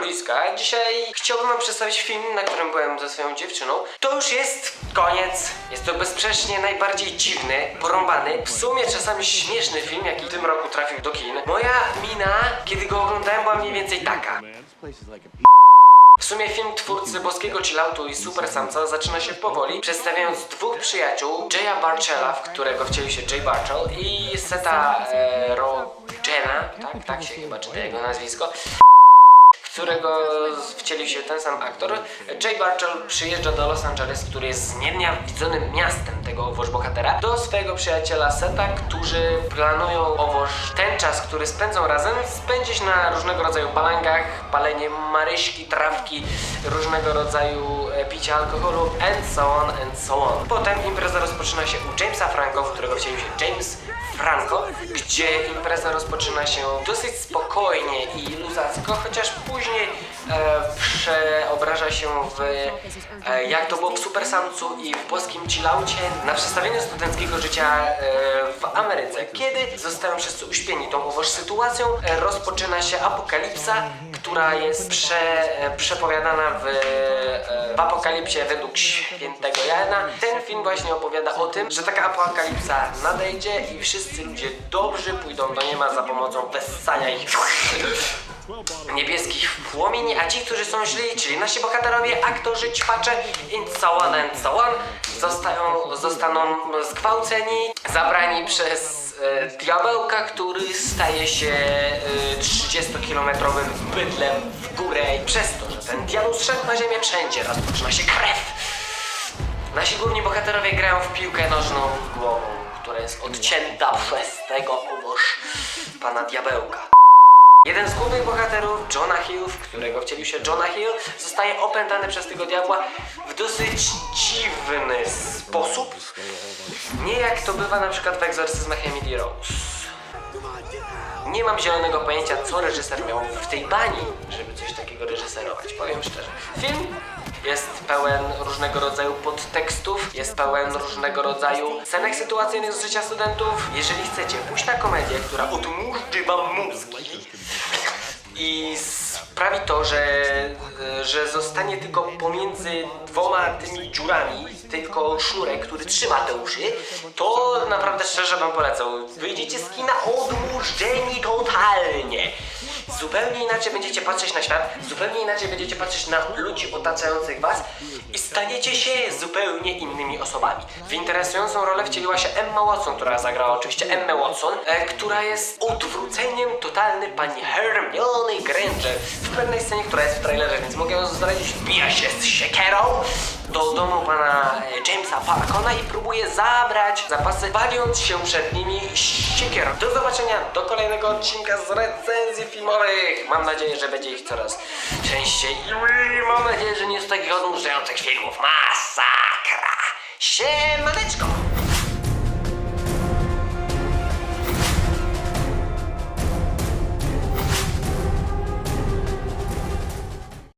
Luiska. Dzisiaj chciałbym wam przedstawić film, na którym byłem ze swoją dziewczyną. To już jest koniec. Jest to bezsprzecznie najbardziej dziwny, porąbany, w sumie czasami śmieszny film, jaki w tym roku trafił do kin. Moja mina, kiedy go oglądałem, była mniej więcej taka. W sumie film twórcy boskiego chilloutu i super samca zaczyna się powoli, przedstawiając dwóch przyjaciół, Jaya Barchella, w którego wcielił się Jay Barchell i Seta e, Rogena, tak, tak się chyba czyta jego nazwisko, którego wcielił się ten sam aktor. Jay Barchell przyjeżdża do Los Angeles, który jest znienawidzonym miastem tego owoż bohatera, do swojego przyjaciela Seta, którzy planują owoż ten czas, który spędzą razem, spędzić na różnego rodzaju balangach, palenie maryśki, trawki, różnego rodzaju e, picia alkoholu, and so on, and so on. Potem impreza rozpoczyna się u Jamesa Franco, w którego wcielił się James Franco, gdzie impreza rozpoczyna się dosyć spokojnie i luzacko, chociaż później e, przeobraża się w e, jak to było w Super Samcu i w boskim chillaucie na przedstawieniu studenckiego życia e, w Ameryce. Kiedy zostają wszyscy uśpieni tą owoż sytuacją, e, rozpoczyna się apokalipsa, która jest prze, e, przepowiadana w, e, w apokalipsie według świętego Jana. Ten film właśnie opowiada o tym, że taka apokalipsa nadejdzie i wszyscy ludzie dobrzy pójdą do nieba za pomocą wessania ich niebieskich płomieni, a ci, którzy są źli, czyli nasi bohaterowie, aktorzy, ćpacze i so on and so on, zostają, zostaną zgwałceni, zabrani przez e, diabełka, który staje się e, 30-kilometrowym bydlem w górę i przez to, że ten diabeł zszedł na ziemię, wszędzie rozpoczyna się krew. Nasi główni bohaterowie grają w piłkę nożną głową, która jest odcięta przez tego oboż pana diabełka. Jeden z głównych bohaterów, Jonah Hill, w którego wcielił się Jonah Hill, zostaje opętany przez tego diabła w dosyć dziwny sposób. Nie jak to bywa na przykład w egzorcyzmach Emily Rose. Nie mam zielonego pojęcia, co reżyser miał w tej bani, żeby coś takiego reżyserować, powiem szczerze. Film jest pełen różnego rodzaju podtekstów, jest pełen różnego rodzaju scenek sytuacyjnych z życia studentów. Jeżeli chcecie pójść na komedię, która odmurzy wam mózgi i sprawi to, że, że zostanie tylko pomiędzy dwoma tymi dziurami tylko sznurek, który trzyma te uszy, to naprawdę szczerze wam polecam. Wyjdziecie z kina odmurzeni totalnie. Zupełnie inaczej będziecie patrzeć na świat, zupełnie inaczej będziecie patrzeć na ludzi otaczających was i staniecie się zupełnie innymi osobami. W interesującą rolę wcieliła się Emma Watson, która zagrała oczywiście Emmę Watson, e, która jest odwróceniem totalnym pani Hermione Granger. W pewnej scenie, która jest w trailerze, więc mogę ją zdradzić, wbija się z siekierą do domu pana e, Jamesa Falcona i próbuje zabrać zapasy, bawiąc się przed nimi siekierą. Do zobaczenia do kolejnego odcinka z recenzji filmowych. Mam nadzieję, że będzie ich coraz częściej. I mam nadzieję, że nie jest takich odmurzających filmów. Masakra! Sie